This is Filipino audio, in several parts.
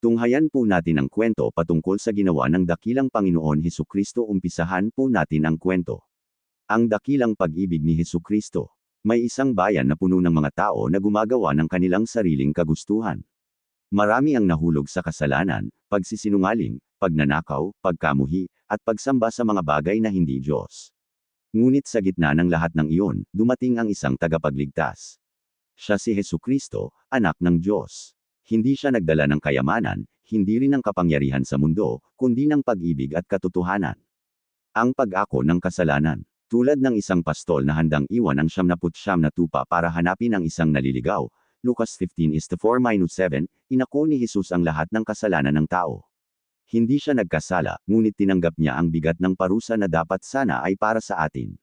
Tunghayan po natin ang kwento patungkol sa ginawa ng dakilang Panginoon Heso Kristo umpisahan po natin ang kwento. Ang dakilang pag-ibig ni Heso Kristo. May isang bayan na puno ng mga tao na gumagawa ng kanilang sariling kagustuhan. Marami ang nahulog sa kasalanan, pagsisinungaling, pagnanakaw, pagkamuhi, at pagsamba sa mga bagay na hindi Diyos. Ngunit sa gitna ng lahat ng iyon, dumating ang isang tagapagligtas. Siya si Heso Kristo, anak ng Diyos. Hindi siya nagdala ng kayamanan, hindi rin ng kapangyarihan sa mundo, kundi ng pag-ibig at katotohanan. Ang pag-ako ng kasalanan. Tulad ng isang pastol na handang iwan ang siyam na tupa para hanapin ang isang naliligaw, Lucas 15 is to 4-7, inako ni Jesus ang lahat ng kasalanan ng tao. Hindi siya nagkasala, ngunit tinanggap niya ang bigat ng parusa na dapat sana ay para sa atin.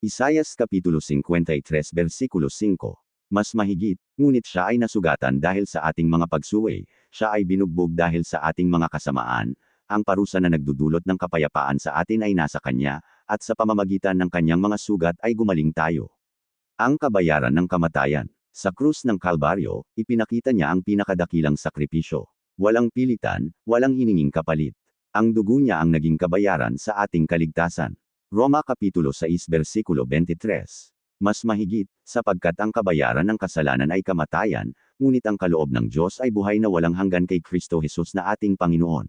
Isayas Kapitulo 53 versikulo 5 mas mahigit, ngunit siya ay nasugatan dahil sa ating mga pagsuway, siya ay binugbog dahil sa ating mga kasamaan, ang parusa na nagdudulot ng kapayapaan sa atin ay nasa kanya, at sa pamamagitan ng kanyang mga sugat ay gumaling tayo. Ang kabayaran ng kamatayan. Sa krus ng Kalbaryo, ipinakita niya ang pinakadakilang sakripisyo. Walang pilitan, walang hininging kapalit. Ang dugo niya ang naging kabayaran sa ating kaligtasan. Roma Kapitulo 6 versikulo 23 mas mahigit, sapagkat ang kabayaran ng kasalanan ay kamatayan, ngunit ang kaloob ng Diyos ay buhay na walang hanggan kay Kristo Jesus na ating Panginoon.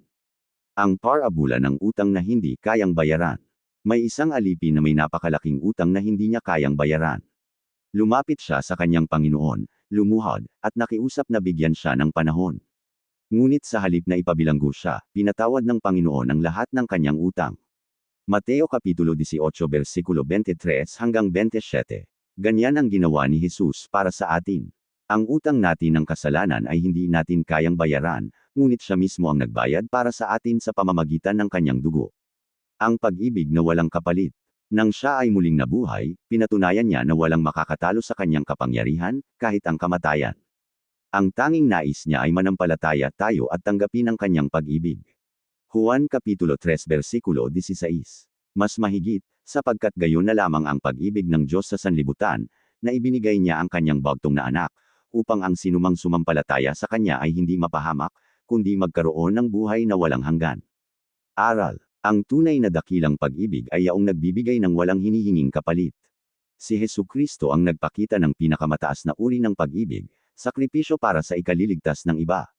Ang parabula ng utang na hindi kayang bayaran. May isang alipin na may napakalaking utang na hindi niya kayang bayaran. Lumapit siya sa kanyang Panginoon, lumuhod, at nakiusap na bigyan siya ng panahon. Ngunit sa halip na ipabilanggo siya, pinatawad ng Panginoon ang lahat ng kanyang utang. Mateo Kapitulo 18 versikulo 23 hanggang 27. Ganyan ang ginawa ni Jesus para sa atin. Ang utang natin ng kasalanan ay hindi natin kayang bayaran, ngunit siya mismo ang nagbayad para sa atin sa pamamagitan ng kanyang dugo. Ang pag-ibig na walang kapalit. Nang siya ay muling nabuhay, pinatunayan niya na walang makakatalo sa kanyang kapangyarihan, kahit ang kamatayan. Ang tanging nais niya ay manampalataya tayo at tanggapin ang kanyang pag-ibig. Juan Kapitulo 3 versikulo 16. Mas mahigit, sapagkat gayon na lamang ang pag-ibig ng Diyos sa sanlibutan, na ibinigay niya ang kanyang bagtong na anak, upang ang sinumang sumampalataya sa kanya ay hindi mapahamak, kundi magkaroon ng buhay na walang hanggan. Aral. Ang tunay na dakilang pag-ibig ay yaong nagbibigay ng walang hinihinging kapalit. Si Heso Kristo ang nagpakita ng pinakamataas na uri ng pag-ibig, sakripisyo para sa ikaliligtas ng iba.